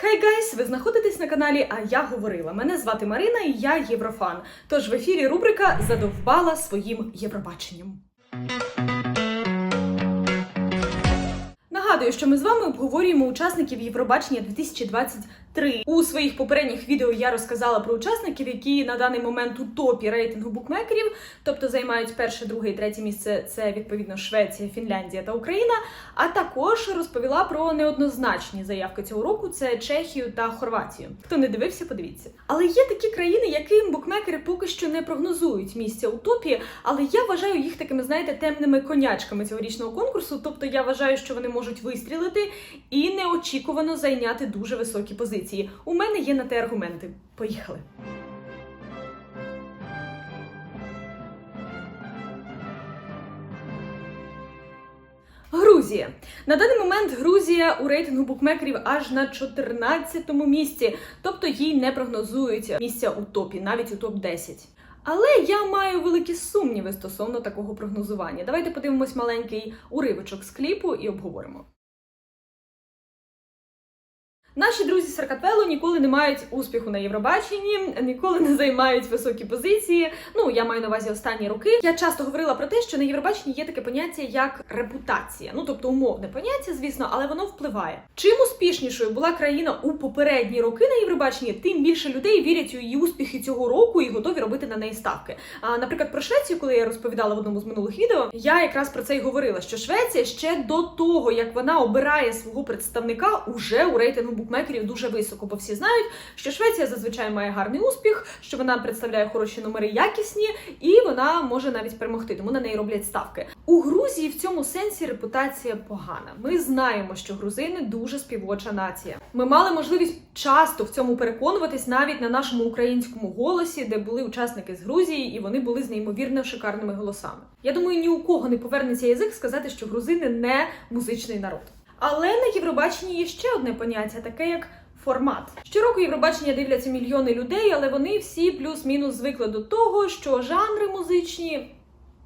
Хей гайс, ви знаходитесь на каналі А я говорила. Мене звати Марина і я Єврофан. Тож в ефірі рубрика Задовбала своїм Євробаченням. Нагадую, що ми з вами обговорюємо учасників Євробачення 2023. У своїх попередніх відео я розказала про учасників, які на даний момент у топі рейтингу букмекерів, тобто займають перше, друге і третє місце. Це відповідно Швеція, Фінляндія та Україна. А також розповіла про неоднозначні заявки цього року: це Чехію та Хорватію. Хто не дивився, подивіться. Але є такі країни, яким букмекери поки що не прогнозують місця у топі. Але я вважаю їх такими, знаєте, темними конячками цьогорічного конкурсу. Тобто я вважаю, що вони можуть вистрілити і неочікувано зайняти дуже високі позиції. У мене є на те аргументи. Поїхали. Грузія на даний момент Грузія у рейтингу букмекерів аж на 14-му місці, тобто їй не прогнозують місця у топі, навіть у топ 10 але я маю великі сумніви стосовно такого прогнозування. Давайте подивимось маленький уривочок з кліпу і обговоримо. Наші друзі з Саркатвелу ніколи не мають успіху на Євробаченні, ніколи не займають високі позиції. Ну я маю на увазі останні роки. Я часто говорила про те, що на Євробаченні є таке поняття як репутація. Ну тобто умовне поняття, звісно, але воно впливає. Чим успішнішою була країна у попередні роки на Євробаченні, тим більше людей вірять у її успіхи цього року і готові робити на неї ставки. А наприклад, про Швецію, коли я розповідала в одному з минулих відео, я якраз про це й говорила. Що Швеція ще до того, як вона обирає свого представника, уже у рейтингу букмекерів дуже високо, бо всі знають, що Швеція зазвичай має гарний успіх, що вона представляє хороші номери, якісні, і вона може навіть перемогти, тому на неї роблять ставки. У Грузії в цьому сенсі репутація погана. Ми знаємо, що грузини дуже співоча нація. Ми мали можливість часто в цьому переконуватись навіть на нашому українському голосі, де були учасники з Грузії, і вони були з неймовірно шикарними голосами. Я думаю, ні у кого не повернеться язик сказати, що грузини не музичний народ. Але на Євробаченні є ще одне поняття, таке як формат. Щороку Євробачення дивляться мільйони людей, але вони всі плюс-мінус звикли до того, що жанри музичні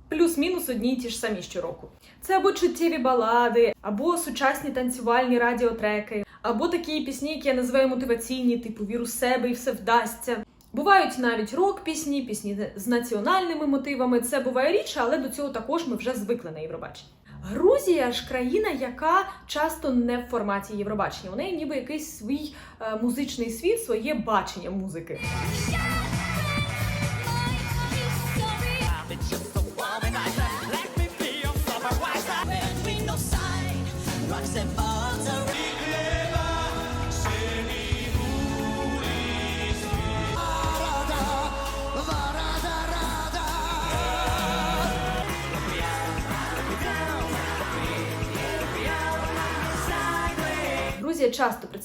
плюс-мінус одні й ті ж самі щороку. Це або чуттєві балади, або сучасні танцювальні радіотреки, або такі пісні, які я називаю мотиваційні, типу віру себе і все вдасться. Бувають навіть рок-пісні, пісні з національними мотивами. Це буває рідше, але до цього також ми вже звикли на Євробаченні. Грузія ж країна, яка часто не в форматі Євробачення. У неї ніби якийсь свій е, музичний світ, своє бачення музики.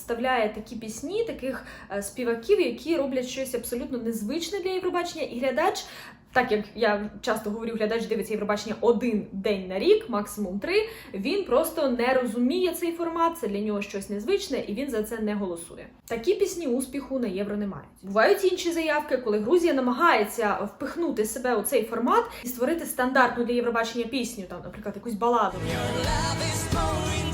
Представляє такі пісні, таких е, співаків, які роблять щось абсолютно незвичне для Євробачення, і глядач. Так як я часто говорю, глядач дивиться Євробачення один день на рік, максимум три. Він просто не розуміє цей формат, це для нього щось незвичне, і він за це не голосує. Такі пісні успіху на євро не мають. Бувають інші заявки, коли Грузія намагається впихнути себе у цей формат і створити стандартну для Євробачення пісню, там, наприклад, якусь баладу. love is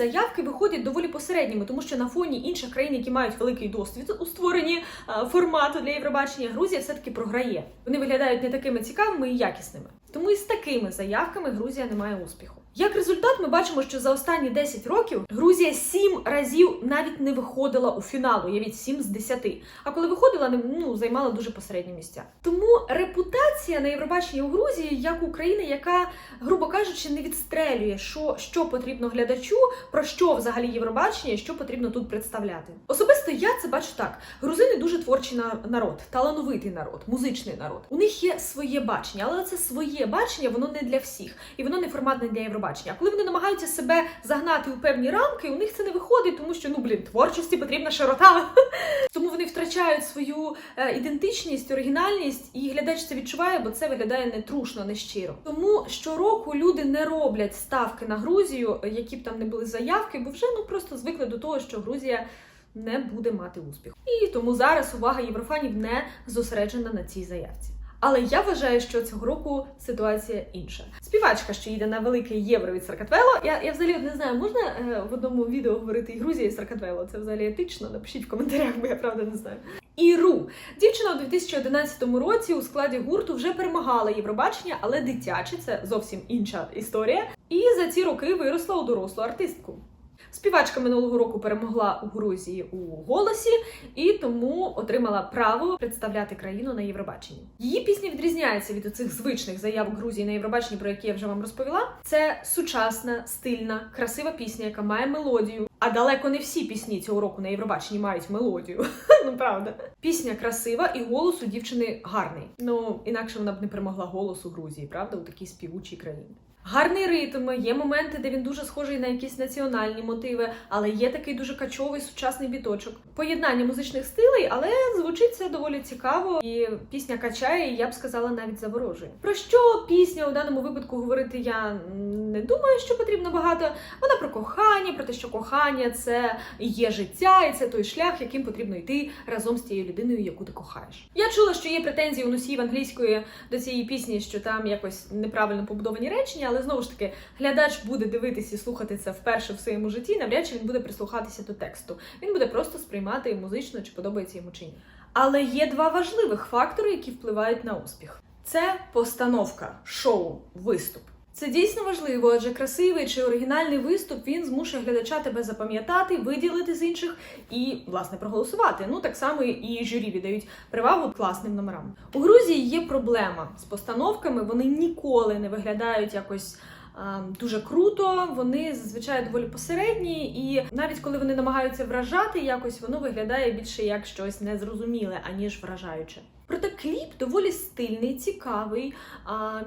заявки виходять доволі посередніми, тому що на фоні інших країн, які мають великий досвід у створенні е, формату для Євробачення, Грузія все-таки програє. Вони виглядають не такими цікавими і якісними. Тому і з такими заявками Грузія не має успіху. Як результат, ми бачимо, що за останні 10 років Грузія 7 разів навіть не виходила у фінал, уявіть 7 з 10. А коли виходила, ну, займала дуже посередні місця. Тому репутація на Євробаченні у Грузії як України, яка, грубо кажучи, не відстрелює, що, що потрібно глядачу, про що взагалі Євробачення, що потрібно тут представляти. Особисто я це бачу так: грузини дуже творчий народ, талановитий народ, музичний народ. У них є своє бачення, але це своє бачення, воно не для всіх, і воно не форматне для Євробачення. А коли вони намагаються себе загнати у певні рамки, у них це не виходить, тому що ну блін, творчості потрібна широта. Тому вони втрачають свою е, ідентичність, оригінальність, і глядач це відчуває, бо це виглядає нетрушно, нещиро. Тому щороку люди не роблять ставки на Грузію, які б там не були заявки, бо вже ну просто звикли до того, що Грузія не буде мати успіху. І тому зараз увага єврофанів не зосереджена на цій заявці. Але я вважаю, що цього року ситуація інша. Співачка, що їде на велике євро від Саркатвело. Я, я взагалі не знаю, можна е, в одному відео говорити і Грузія, і Саркатвело? Це взагалі етично. Напишіть в коментарях, бо я правда не знаю. Іру дівчина у 2011 році у складі гурту вже перемагала Євробачення, але дитяче це зовсім інша історія. І за ці роки виросла у дорослу артистку. Співачка минулого року перемогла у Грузії у голосі і тому отримала право представляти країну на Євробаченні. Її пісня відрізняється від оцих звичних заявок Грузії на Євробаченні, про які я вже вам розповіла. Це сучасна, стильна, красива пісня, яка має мелодію. А далеко не всі пісні цього року на Євробаченні мають мелодію. ну правда. Пісня красива і голос у дівчини гарний. Ну інакше вона б не перемогла голос у Грузії, правда, у такій співучій країні. Гарний ритм, є моменти, де він дуже схожий на якісь національні мотиви, але є такий дуже качовий сучасний біточок. Поєднання музичних стилей, але звучить це доволі цікаво, і пісня качає, і я б сказала, навіть заворожує. Про що пісня у даному випадку говорити я не думаю, що потрібно багато. Вона про кохання, про те, що кохання це є життя, і це той шлях, яким потрібно йти разом з тією людиною, яку ти кохаєш. Я чула, що є претензії у носіїв англійської до цієї пісні, що там якось неправильно побудовані речення, але знову ж таки, глядач буде дивитися і слухати це вперше в своєму житті. Навряд чи він буде прислухатися до тексту. Він буде просто сприймати музично, чи подобається йому чи ні. Але є два важливих фактори, які впливають на успіх: це постановка, шоу, виступ. Це дійсно важливо, адже красивий чи оригінальний виступ він змушує глядача тебе запам'ятати, виділити з інших і, власне, проголосувати. Ну так само і журі віддають перевагу класним номерам. У Грузії є проблема з постановками. Вони ніколи не виглядають якось. Дуже круто, вони зазвичай доволі посередні, і навіть коли вони намагаються вражати якось, воно виглядає більше як щось незрозуміле, аніж вражаюче. Проте кліп доволі стильний, цікавий,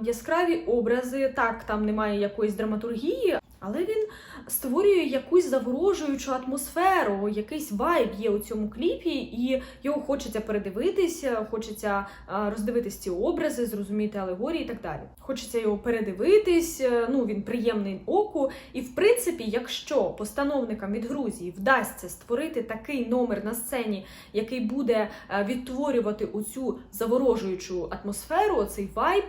яскраві образи. Так, там немає якоїсь драматургії, але він створює якусь заворожуючу атмосферу, якийсь вайб є у цьому кліпі, і його хочеться передивитися, хочеться а, роздивитись ці образи, зрозуміти алегорії і так далі. Хочеться його передивитись. е, Ну він приємний оку. І в принципі, якщо постановникам від Грузії вдасться створити такий номер на сцені, який буде е, відтворювати оцю заворожуючу атмосферу, цей вайб,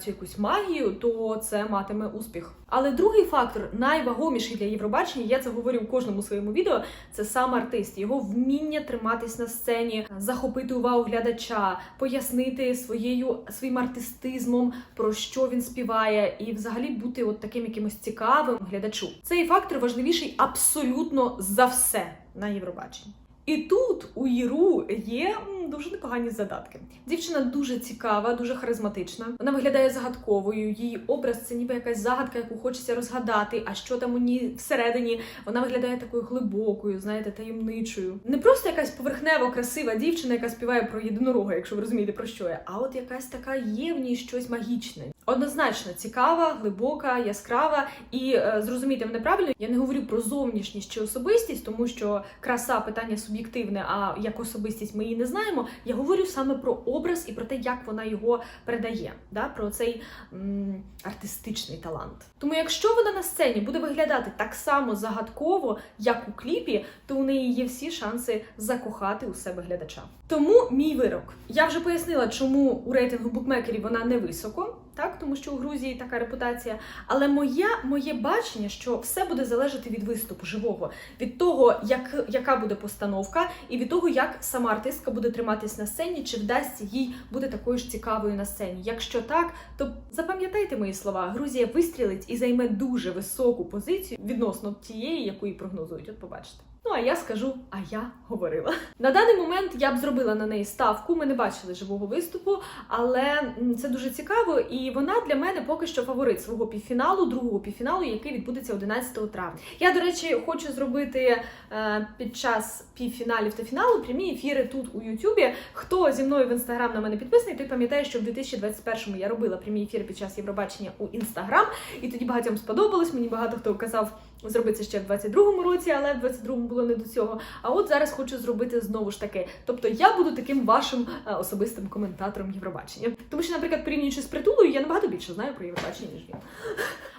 цю якусь магію, то це матиме успіх. Але другий фактор, найвагоміший для Євробачення, я це говорю в кожному своєму відео. Це сам артист, його вміння триматись на сцені, захопити увагу глядача, пояснити своєю своїм артистизмом, про що він співає, і взагалі бути от таким якимось цікавим глядачу. Цей фактор важливіший абсолютно за все на Євробаченні. І тут у Іру є дуже непогані задатки. Дівчина дуже цікава, дуже харизматична. Вона виглядає загадковою. Її образ це ніби якась загадка, яку хочеться розгадати. А що там у ній всередині? Вона виглядає такою глибокою, знаєте, таємничою. Не просто якась поверхнево красива дівчина, яка співає про єдинорога, якщо ви розумієте про що я, а от якась така є в ній щось магічне. Однозначно цікава, глибока, яскрава і е, зрозумійте мене правильно. Я не говорю про зовнішність чи особистість, тому що краса питання суб'єктивне, а як особистість ми її не знаємо. Я говорю саме про образ і про те, як вона його передає, да? про цей м, артистичний талант. Тому, якщо вона на сцені буде виглядати так само загадково, як у кліпі, то у неї є всі шанси закохати у себе глядача. Тому мій вирок. Я вже пояснила, чому у рейтингу букмекерів вона не високо, так тому що у Грузії така репутація. Але моє, моє бачення, що все буде залежати від виступу живого, від того, як, яка буде постановка, і від того, як сама артистка буде триматись на сцені, чи вдасться їй бути такою ж цікавою на сцені. Якщо так, то запам'ятайте мої слова. Грузія вистрілить і займе дуже високу позицію відносно тієї, яку їй прогнозують. От побачите. Ну а я скажу, а я говорила. На даний момент я б зробила на неї ставку. Ми не бачили живого виступу, але це дуже цікаво, і вона для мене поки що фаворит свого півфіналу, другого півфіналу, який відбудеться 11 травня. Я, до речі, хочу зробити е, під час півфіналів та фіналу прямі ефіри тут у Ютубі. Хто зі мною в інстаграм на мене підписаний, той пам'ятає, що в 2021-му я робила прямі ефіри під час Євробачення у інстаграм, і тоді багатьом сподобалось. Мені багато хто казав зробити це ще в 22-му році, але в 22-му було не до цього. А от зараз хочу зробити знову ж таки. Тобто я буду таким вашим е, особистим коментатором Євробачення. Тому що, наприклад, порівнюючи з притулою, я набагато більше знаю про Євробачення, ніж він.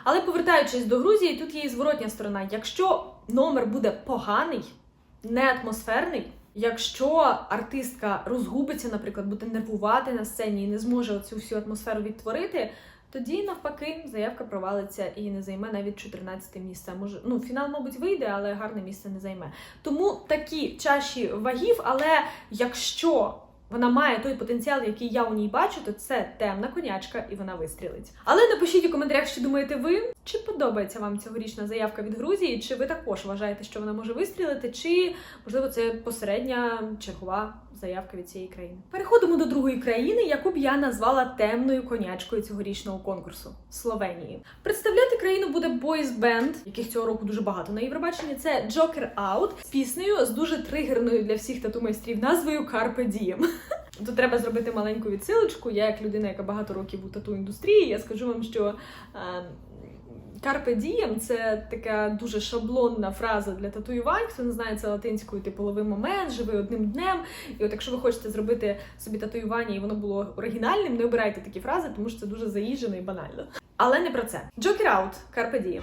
Але повертаючись до Грузії, тут є і зворотня сторона. Якщо номер буде поганий, не атмосферний. Якщо артистка розгубиться, наприклад, буде нервувати на сцені і не зможе цю всю атмосферу відтворити, тоді навпаки заявка провалиться і не займе навіть 14 місце. Може, ну фінал, мабуть, вийде, але гарне місце не займе. Тому такі чаші вагів, але якщо вона має той потенціал, який я у ній бачу, то це темна конячка, і вона вистрілить. Але напишіть у коментарях, що думаєте ви, чи подобається вам цьогорічна заявка від Грузії, чи ви також вважаєте, що вона може вистрілити, чи можливо це посередня чергова заявка від цієї країни. Переходимо до другої країни, яку б я назвала темною конячкою цьогорічного конкурсу Словенії. Представляти країну буде бойс бенд, яких цього року дуже багато на Євробаченні. Це Joker Out з піснею з дуже тригерною для всіх тату майстрів назвою Carpe Diem. Тут треба зробити маленьку відсилочку. Я, як людина, яка багато років у тату індустрії, я скажу вам, що. е, Carpe diem – це така дуже шаблонна фраза для татуювань. Хто не знає, це латинською типу момент, живи одним днем. І от якщо ви хочете зробити собі татуювання і воно було оригінальним, не обирайте такі фрази, тому що це дуже заїжджено і банально. Але не про це. Joker Out, Carpe Diem.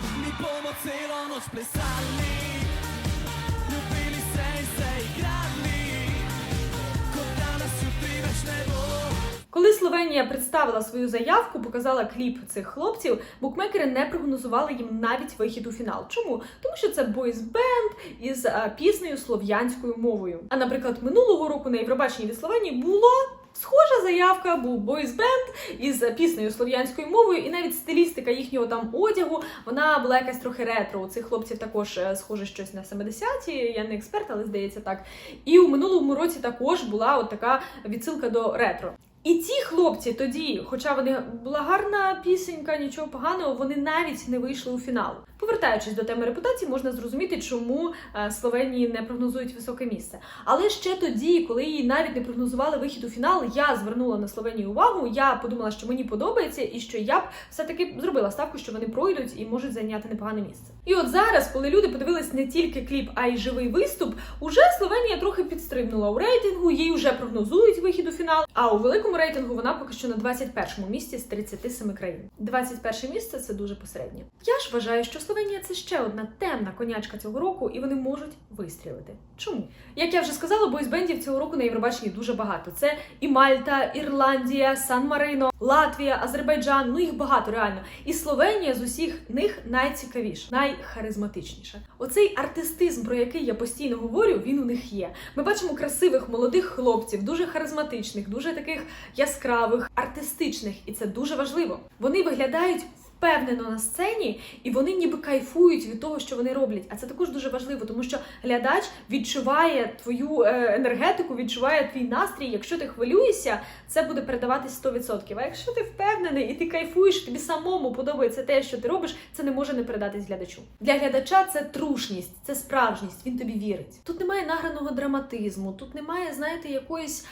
Коли Словенія представила свою заявку, показала кліп цих хлопців, букмекери не прогнозували їм навіть вихід у фінал. Чому? Тому що це бойс-бенд із піснею слов'янською мовою. А наприклад, минулого року на Євробаченні від Словенії було. Схожа заявка був бойс-бенд із піснею слов'янською мовою, і навіть стилістика їхнього там одягу вона була якась трохи ретро. У цих хлопців також е, схоже щось на 70-ті. Я не експерт, але здається так. І у минулому році також була от така відсилка до ретро. І ці хлопці тоді, хоча вони була гарна пісенька, нічого поганого, вони навіть не вийшли у фінал. Повертаючись до теми репутації, можна зрозуміти, чому е, Словенії не прогнозують високе місце. Але ще тоді, коли їй навіть не прогнозували вихід у фінал, я звернула на Словенію увагу. Я подумала, що мені подобається, і що я б все-таки зробила ставку, що вони пройдуть і можуть зайняти непогане місце. І от зараз, коли люди подивились не тільки кліп, а й живий виступ, уже Словенія трохи підстрибнула у рейтингу, їй вже прогнозують вихід у фінал. А у великому рейтингу вона поки що на 21-му місці з 37 країн. 21 місце це дуже посереднє. Я ж вважаю, що Словенія це ще одна темна конячка цього року, і вони можуть вистрілити. Чому? Як я вже сказала, бойсбендів цього року на Євробаченні дуже багато. Це і Мальта, Ірландія, Сан-Марино, Латвія, Азербайджан. Ну їх багато реально. І Словенія з усіх них найцікавіша, найхаризматичніша. Оцей артистизм, про який я постійно говорю, він у них є. Ми бачимо красивих молодих хлопців, дуже харизматичних, дуже таких яскравих, артистичних, і це дуже важливо. Вони виглядають впевнено на сцені, і вони ніби кайфують від того, що вони роблять. А це також дуже важливо, тому що глядач відчуває твою е, енергетику, відчуває твій настрій. Якщо ти хвилюєшся, це буде передаватись 100%. А якщо ти впевнений і ти кайфуєш, тобі самому подобається те, що ти робиш, це не може не передатись глядачу. Для глядача це трушність, це справжність. Він тобі вірить. Тут немає награного драматизму, тут немає, знаєте, якоїсь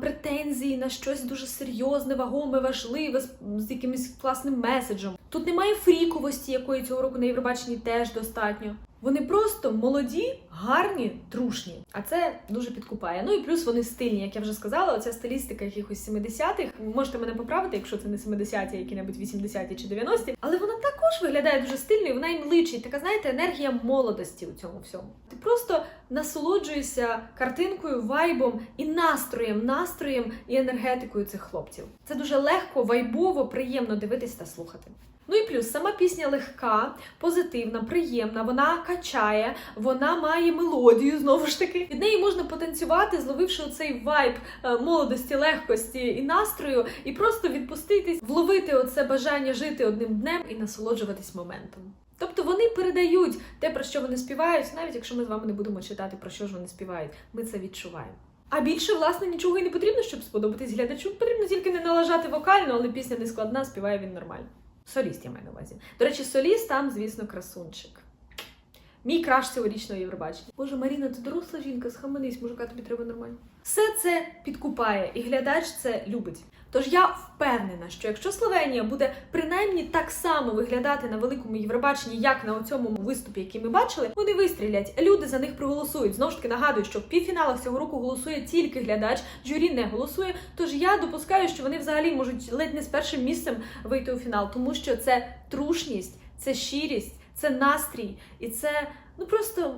претензії на щось дуже серйозне, вагоме, важливе, з, якимось класним меседжем. Тут немає фріковості, якої цього року на Євробаченні теж достатньо. Вони просто молоді, гарні, трушні. А це дуже підкупає. Ну і плюс вони стильні, як я вже сказала, оця стилістика якихось 70-х. Можете мене поправити, якщо це не 70-ті, а які-небудь 80-ті чи 90-ті. Але вона також виглядає дуже стильною, вона їм личить. Така, знаєте, енергія молодості у цьому всьому. Ти просто насолоджуєшся картинкою, вайбом і настроєм, настроєм і енергетикою цих хлопців. Це дуже легко, вайбово, приємно дивитись та слухати. Ну і плюс сама пісня легка, позитивна, приємна, вона качає, вона має мелодію знову ж таки. Від неї можна потанцювати, зловивши оцей вайб е, молодості, легкості і настрою, і просто відпуститись, вловити оце бажання жити одним днем і насолоджуватись моментом. Тобто вони передають те, про що вони співають, навіть якщо ми з вами не будемо читати, про що ж вони співають, ми це відчуваємо. А більше, власне, нічого і не потрібно, щоб сподобатись глядачу. Потрібно тільки не налажати вокально, але пісня не складна, співає він нормально. Соліст я маю на увазі. До речі, соліст там, звісно, красунчик. Мій краш цьогорічного Євробачення. Боже, Маріна, ти доросла жінка, схаменись, мужика, тобі треба нормально. Все це підкупає, і глядач це любить. Тож я впевнена, що якщо Словенія буде принаймні так само виглядати на великому Євробаченні, як на цьому виступі, який ми бачили, вони вистрілять. Люди за них проголосують. Знову ж таки нагадую, що в півфіналах цього року голосує тільки глядач, журі не голосує. Тож я допускаю, що вони взагалі можуть ледь не з першим місцем вийти у фінал, тому що це трушність, це щирість, це настрій і це Ну просто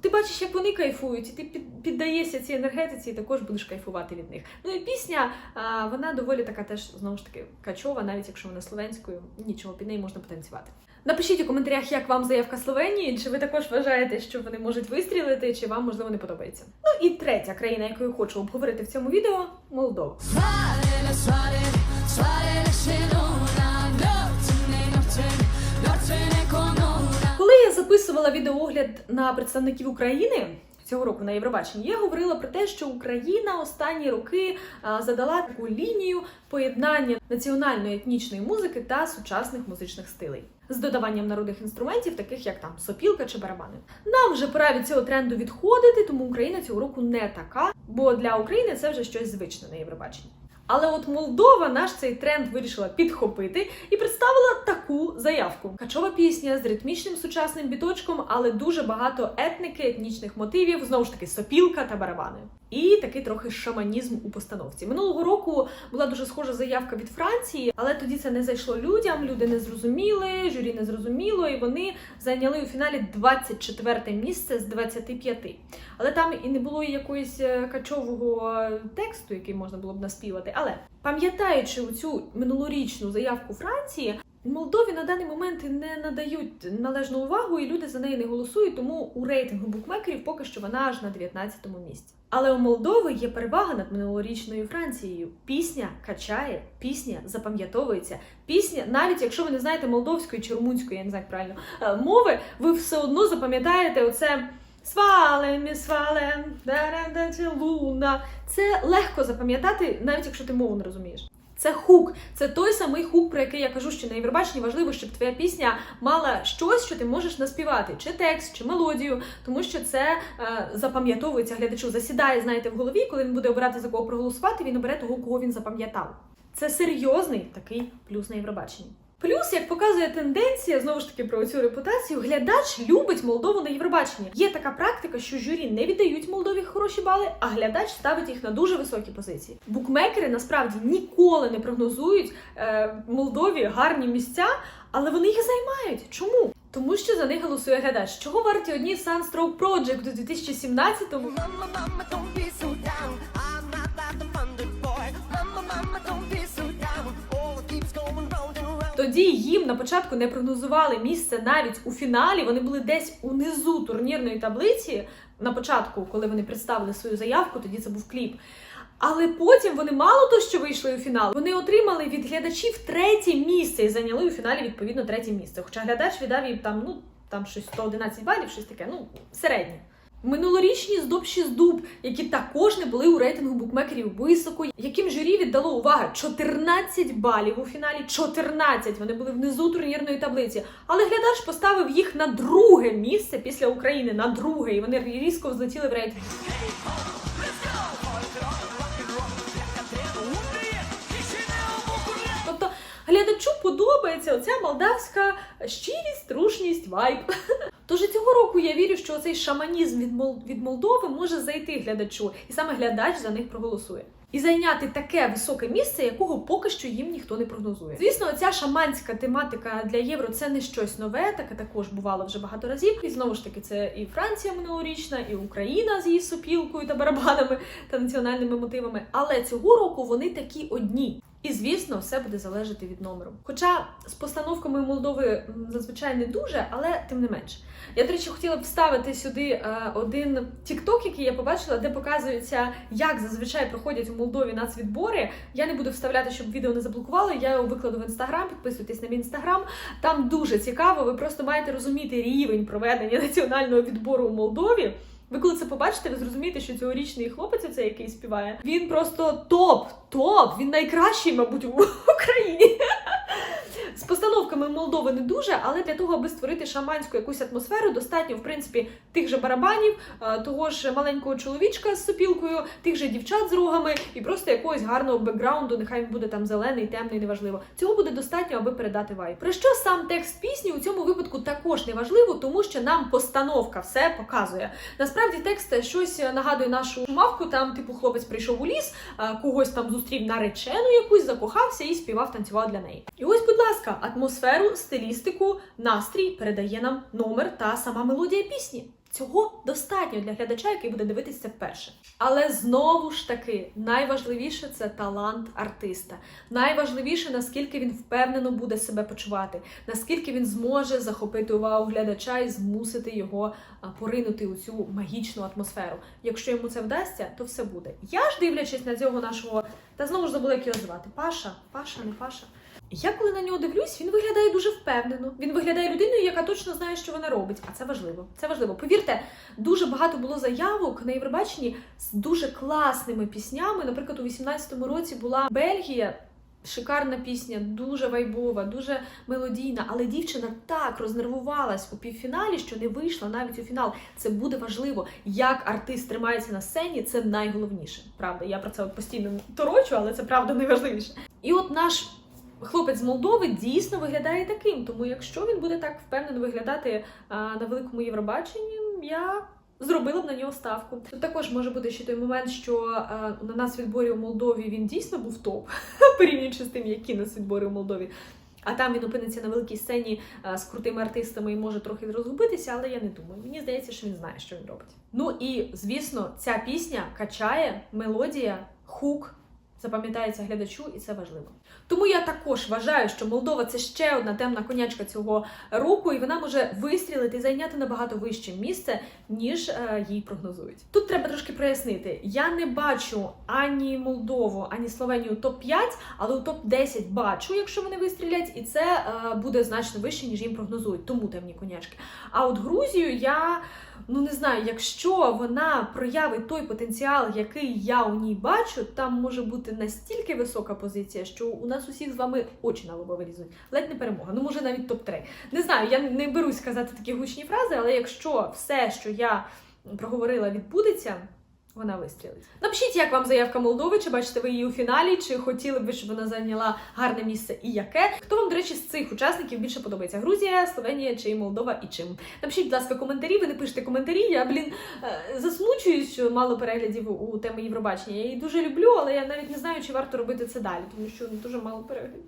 ти бачиш, як вони кайфують, і ти піддаєшся цій енергетиці, і також будеш кайфувати від них. Ну і пісня, вона доволі така теж знову ж таки качова, навіть якщо вона словенською, нічого під неї можна потанцювати. Напишіть у коментарях, як вам заявка Словенії, чи ви також вважаєте, що вони можуть вистрілити, чи вам можливо не подобається. Ну і третя країна, яку я хочу обговорити в цьому відео Молдова. Svarene, svarene, svarene я записувала відеоогляд на представників України цього року на Євробаченні, я говорила про те, що Україна останні роки задала таку лінію поєднання національної етнічної музики та сучасних музичних стилей з додаванням народних інструментів, таких як там сопілка чи барабани. Нам вже пора від цього тренду відходити, тому Україна цього року не така, бо для України це вже щось звичне на Євробаченні. Але от Молдова наш цей тренд вирішила підхопити і представила таку заявку: качова пісня з ритмічним сучасним біточком, але дуже багато етники, етнічних мотивів, знову ж таки, сопілка та барабани. І такий трохи шаманізм у постановці. Минулого року була дуже схожа заявка від Франції, але тоді це не зайшло людям. Люди не зрозуміли, журі не зрозуміло, і вони зайняли у фіналі 24 місце з 25. Але там і не було якоїсь е, качового тексту, який можна було б наспівати. Але пам'ятаючи цю минулорічну заявку Франції. Молдові на даний момент не надають належну увагу, і люди за неї не голосують, тому у рейтингу букмекерів поки що вона аж на 19-му місці. Але у Молдови є перевага над минулорічною Францією. Пісня качає, пісня запам'ятовується. Пісня, навіть якщо ви не знаєте молдовської чи румунської, я не знаю правильно е, мови, ви все одно запам'ятаєте оце. Свалем, свалем, луна. Це легко запам'ятати, навіть якщо ти мову не розумієш. Це хук, це той самий хук, про який я кажу, що на Євробаченні важливо, щоб твоя пісня мала щось, що ти можеш наспівати, чи текст, чи мелодію, тому що це е, запам'ятовується глядачу. Засідає, знаєте, в голові, коли він буде обирати за кого проголосувати, він обере того, кого він запам'ятав. Це серйозний такий плюс на Євробаченні. Плюс, як показує тенденція, знову ж таки про цю репутацію, глядач любить Молдову на Євробаченні. Є така практика, що журі не віддають Молдові хороші бали, а глядач ставить їх на дуже високі позиції. Букмекери насправді ніколи не прогнозують е, Молдові гарні місця, але вони їх займають. Чому? Тому що за них голосує глядач. Чого варті одні Sunstroke Project у 2017-му? Тоді їм на початку не прогнозували місце навіть у фіналі. Вони були десь унизу турнірної таблиці. На початку, коли вони представили свою заявку, тоді це був кліп. Але потім вони мало то, що вийшли у фінал, вони отримали від глядачів третє місце і зайняли у фіналі відповідно третє місце. Хоча глядач віддав їм там, ну там щось 111 балів, щось таке, ну середнє. Минулорічні здобші з дуб, які також не були у рейтингу букмекерів високо, яким журі віддало увага 14 балів у фіналі. 14! Вони були внизу турнірної таблиці. Але глядач поставив їх на друге місце після України, на друге, і вони різко взлетіли в рейтинг. Глядачу подобається оця молдавська щирість, трушність, вайб. Тож цього року я вірю, що цей шаманізм від Мол- від Молдови може зайти глядачу, і саме глядач за них проголосує. І зайняти таке високе місце, якого поки що їм ніхто не прогнозує. Звісно, ця шаманська тематика для євро це не щось нове, таке також бувало вже багато разів. І знову ж таки, це і Франція минулорічна, і Україна з її сопілкою та барабанами та національними мотивами. Але цього року вони такі одні. І звісно, все буде залежати від номеру. Хоча з постановками Молдови зазвичай не дуже, але тим не менш. Я, до речі, хотіла б вставити сюди е, один тікток, який я побачила, де показується, як зазвичай проходять у Молдові нацвідбори. Я не буду вставляти, щоб відео не заблокували. Я його викладу в інстаграм. Підписуйтесь на мій інстаграм. Там дуже цікаво. Ви просто маєте розуміти рівень проведення національного відбору у Молдові. Ви коли це побачите, ви зрозумієте, що цьогорічний хлопець, оцей, який співає, він просто топ, топ, він найкращий, мабуть, в Україні. З постановками Молдови не дуже, але для того, аби створити шаманську якусь атмосферу, достатньо, в принципі, тих же барабанів, е, того ж маленького чоловічка з сопілкою, тих же дівчат з рогами і просто якогось гарного бекграунду, нехай він буде там зелений, темний, неважливо. Цього буде достатньо, аби передати вайб. Про що сам текст пісні у цьому випадку також не важливо, тому що нам постановка все показує. Насправді текст щось нагадує нашу мавку. Там, типу, хлопець прийшов у ліс, когось там зустрів наречену якусь, закохався і співав, танцював для неї. І ось, будь ласка, атмосферу, стилістику, настрій передає нам номер та сама мелодія пісні. Цього достатньо для глядача, який буде дивитися вперше. Але знову ж таки, найважливіше це талант артиста. Найважливіше, наскільки він впевнено буде себе почувати, наскільки він зможе захопити увагу глядача і змусити його поринути у цю магічну атмосферу. Якщо йому це вдасться, то все буде. Я ж дивлячись на цього нашого, та знову ж забула, як його звати. Паша, Паша, не Паша. Я коли на нього дивлюсь, він виглядає дуже впевнено. Він виглядає людиною, яка точно знає, що вона робить. А це важливо. Це важливо. Повірте, дуже багато було заявок на Євробаченні з дуже класними піснями. Наприклад, у 18-му році була Бельгія. Шикарна пісня, дуже вайбова, дуже мелодійна, але дівчина так рознервувалась у півфіналі, що не вийшла навіть у фінал. Це буде важливо. Як артист тримається на сцені, це найголовніше. Правда, я про це постійно торочу, але це правда найважливіше. І от наш хлопець з Молдови дійсно виглядає таким. Тому якщо він буде так впевнено виглядати а, на великому Євробаченні, я зробила б на нього ставку. Тут також може бути ще той момент, що а, на нас відборі у Молдові він дійсно був топ, порівнюючи з тим, які нас відбори у Молдові. А там він опиниться на великій сцені а, з крутими артистами і може трохи розгубитися, але я не думаю. Мені здається, що він знає, що він робить. Ну і звісно, ця пісня качає мелодія, хук запам'ятається глядачу, і це важливо. Тому я також вважаю, що Молдова це ще одна темна конячка цього року, і вона може вистрілити і зайняти набагато вище місце, ніж е, їй прогнозують. Тут треба трошки прояснити: я не бачу ані Молдову, ані Словенію топ 5 але у топ 10 бачу, якщо вони вистрілять, і це е, буде значно вище, ніж їм прогнозують. Тому темні конячки. А от Грузію я. Ну не знаю, якщо вона проявить той потенціал, який я у ній бачу, там може бути настільки висока позиція, що у нас усіх з вами очі на лоба вилізуть. Ледь не перемога. Ну може навіть топ-3. Не знаю, я не берусь сказати такі гучні фрази, але якщо все, що я проговорила, відбудеться. Вона вистрілить. Напишіть, як вам заявка Молдови, чи бачите ви її у фіналі, чи хотіли б ви, щоб вона зайняла гарне місце і яке. Хто вам, до речі, з цих учасників більше подобається? Грузія, Словенія чи Молдова і чим? Напишіть, будь ласка, коментарі. Ви не пишете коментарі. Я, блін, е, засмучуюсь, що мало переглядів у теми Євробачення. Я її дуже люблю, але я навіть не знаю, чи варто робити це далі, тому що дуже мало переглядів.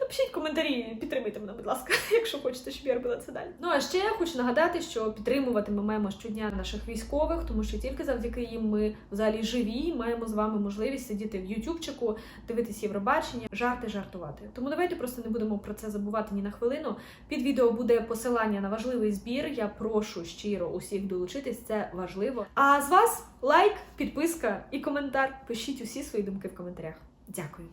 Напишіть коментарі, підтримуйте мене, будь ласка, якщо хочете, щоб я робила це далі. Ну а ще я хочу нагадати, що підтримувати ми маємо щодня наших військових, тому що тільки завдяки їм ми взагалі живі, маємо з вами можливість сидіти в Ютубчику, дивитись Євробачення, жарти, жартувати. Тому давайте просто не будемо про це забувати ні на хвилину. Під відео буде посилання на важливий збір. Я прошу щиро усіх долучитись, це важливо. А з вас лайк, підписка і коментар. Пишіть усі свої думки в коментарях. Дякую.